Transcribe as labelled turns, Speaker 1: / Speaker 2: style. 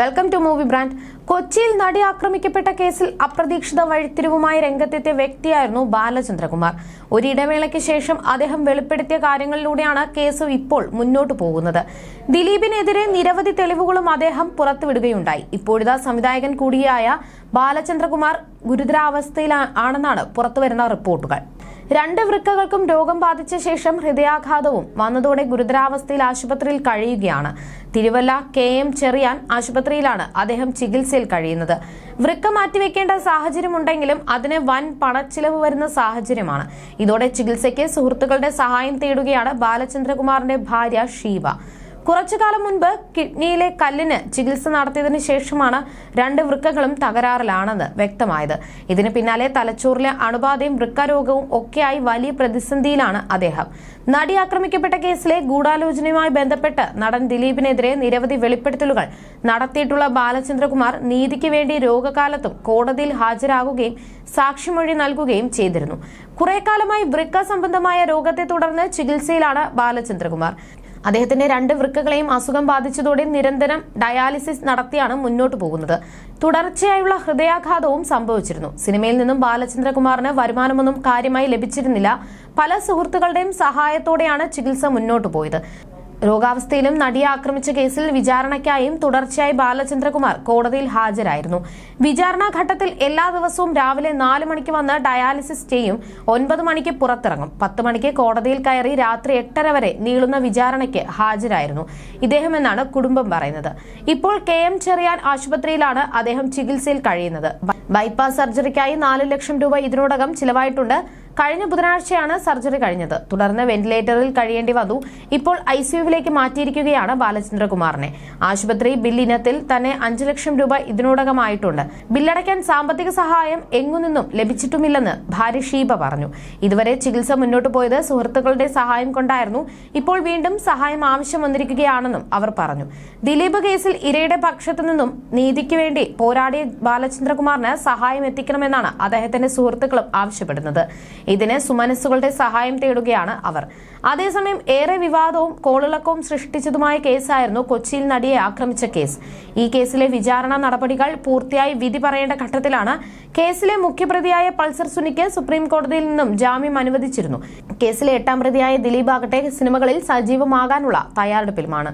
Speaker 1: Welcome to movie brand കൊച്ചിയിൽ നടി ആക്രമിക്കപ്പെട്ട കേസിൽ അപ്രതീക്ഷിത വഴിത്തിരിവുമായി രംഗത്തെത്തിയ വ്യക്തിയായിരുന്നു ബാലചന്ദ്രകുമാർ. ഒരു ഇടവേളയ്ക്ക് ശേഷം അദ്ദേഹം വെളിപ്പെടുത്തിയ കാര്യങ്ങളിലൂടെയാണ് കേസ് ഇപ്പോൾ മുന്നോട്ടു പോകുന്നത്. ദിലീപിനെതിരെ നിരവധി തെളിവുകളും അദ്ദേഹം പുറത്തുവിടുകയുണ്ടായി. ഇപ്പോഴിതാ സംവിധായകൻ കൂടിയായ ബാലചന്ദ്രകുമാർ ഗുരുതരാവസ്ഥയിലാണെന്നാണ് പുറത്തുവരുന്ന റിപ്പോർട്ടുകൾ. രണ്ട് വൃക്കകൾക്കും രോഗം ബാധിച്ച ശേഷം ഹൃദയാഘാതവും വന്നതോടെ ഗുരുതരാവസ്ഥയിൽ ആശുപത്രിയിൽ കഴിയുകയാണ്. തിരുവല്ല കെ എം ചെറിയാൻ ആശുപത്രിയിലാണ് അദ്ദേഹം ചികിത്സയിൽ കഴിയുന്നത്. വൃക്ക മാറ്റിവെക്കേണ്ട സാഹചര്യമുണ്ടെങ്കിലും അതിന് വൻ പണച്ചിലവ് വരുന്ന സാഹചര്യമാണ്. ഇതോടെ ചികിത്സയ്ക്ക് സുഹൃത്തുക്കളുടെ സഹായം തേടുകയാണ് ബാലചന്ദ്രകുമാറിന്റെ ഭാര്യ ഷീബ കുറച്ചു കാലം മുൻപ് കിഡ്നിയിലെ കല്ലിന് ചികിത്സ നടത്തിയതിനു ശേഷമാണ് രണ്ട് വൃക്കകളും തകരാറിലാണെന്ന് വ്യക്തമായത്. ഇതിന് പിന്നാലെ തലച്ചോറിലെ അണുബാധയും വൃക്കരോഗവും ഒക്കെയായി വലിയ പ്രതിസന്ധിയിലാണ് അദ്ദേഹം. നടി ആക്രമിക്കപ്പെട്ട കേസിലെ ഗൂഢാലോചനയുമായി ബന്ധപ്പെട്ട് നടൻ ദിലീപിനെതിരെ നിരവധി വെളിപ്പെടുത്തലുകൾ നടത്തിയിട്ടുള്ള ബാലചന്ദ്രകുമാർ നീതിക്ക് വേണ്ടി രോഗകാലത്തും കോടതിയിൽ ഹാജരാകുകയും സാക്ഷിമൊഴി നൽകുകയും ചെയ്തിരുന്നു. കുറെ കാലമായി വൃക്ക സംബന്ധമായ രോഗത്തെ തുടർന്ന് ചികിത്സയിലാണ് ബാലചന്ദ്രകുമാർ. അദ്ദേഹത്തിന്റെ രണ്ട് വൃക്കകളെയും അസുഖം ബാധിച്ചതോടെ നിരന്തരം ഡയാലിസിസ് നടത്തിയാണ് മുന്നോട്ടു പോകുന്നത്. തുടർച്ചയായുള്ള ഹൃദയാഘാതവും സംഭവിച്ചിരുന്നു. സിനിമയിൽ നിന്നും ബാലചന്ദ്രകുമാറിന് വരുമാനമൊന്നും കാര്യമായി ലഭിച്ചിരുന്നില്ല. പല സുഹൃത്തുക്കളുടെയും സഹായത്തോടെയാണ് ചികിത്സ മുന്നോട്ടു പോയത്. രോഗാവസ്ഥയിലും നടിയെ ആക്രമിച്ച കേസിൽ വിചാരണയ്ക്കായും തുടർച്ചയായി ബാലചന്ദ്രകുമാർ കോടതിയിൽ ഹാജരായിരുന്നു. വിചാരണാഘട്ടത്തിൽ എല്ലാ ദിവസവും രാവിലെ നാല് മണിക്ക് വന്ന് ഡയാലിസിസ് ചെയ്യും. ഒൻപത് മണിക്ക് പുറത്തിറങ്ങും. പത്ത് മണിക്ക് കോടതിയിൽ കയറി രാത്രി എട്ടര വരെ നീളുന്ന വിചാരണയ്ക്ക് ഹാജരായിരുന്നു. ഇദ്ദേഹം എന്നാണ് കുടുംബം പറയുന്നത്. ഇപ്പോൾ കെ എം ചെറിയാൻ ആശുപത്രിയിലാണ് അദ്ദേഹം ചികിത്സയിൽ കഴിയുന്നത്. ബൈപ്പാസ് സർജറിക്കായി നാല് ലക്ഷം രൂപ ഇതിനോടകം ചിലവായിട്ടുണ്ട്. കഴിഞ്ഞ ബുധനാഴ്ചയാണ് സർജറി കഴിഞ്ഞത്. തുടർന്ന് വെന്റിലേറ്ററിൽ കഴിയേണ്ടി വന്നു. ഇപ്പോൾ ഐ സിയുവിലേക്ക് മാറ്റിയിരിക്കുകയാണ് ബാലചന്ദ്രകുമാറിനെ. ആശുപത്രി ബിൽ ഇനത്തിൽ തന്നെ അഞ്ചു ലക്ഷം രൂപ ഇതിനോടകമായിട്ടുണ്ട്. ബില്ലടയ്ക്കാൻ സാമ്പത്തിക സഹായം എങ്ങുനിന്നും ലഭിച്ചിട്ടുമില്ലെന്ന് ഭാര്യ ഷീബ പറഞ്ഞു. ഇതുവരെ ചികിത്സ മുന്നോട്ട് പോയത് സുഹൃത്തുക്കളുടെ സഹായം കൊണ്ടായിരുന്നു. ഇപ്പോൾ വീണ്ടും സഹായം ആവശ്യം വന്നിരിക്കുകയാണെന്നും അവർ പറഞ്ഞു. ദിലീപ് കേസിൽ ഇരയുടെ പക്ഷത്തു നിന്നും നീതിക്ക് വേണ്ടി പോരാടിയ ബാലചന്ദ്രകുമാറിന് സഹായം എത്തിക്കണമെന്നാണ് അദ്ദേഹത്തിന്റെ സുഹൃത്തുക്കളും ആവശ്യപ്പെടുന്നത്. ഇതിന് സുമനസ്സുകളുടെ സഹായം തേടുകയാണ് അവർ. അതേസമയം ഏറെ വിവാദവും കോളിളക്കവും സൃഷ്ടിച്ചതുമായ കേസായിരുന്നു കൊച്ചിയിൽ നടിയെ ആക്രമിച്ച കേസ്. ഈ കേസിലെ വിചാരണ നടപടികൾ പൂർത്തിയായി വിധി പറയേണ്ട ഘട്ടത്തിലാണ്. കേസിലെ മുഖ്യപ്രതിയായ പൾസർ സുനിക്ക് സുപ്രീം കോടതിയിൽ നിന്നും ജാമ്യം അനുവദിച്ചിരുന്നു. കേസിലെ എട്ടാം പ്രതിയായ ദിലീപ് ആകട്ടെ സിനിമകളിൽ സജീവമാകാനുള്ള തയ്യാറെടുപ്പിലുമാണ്.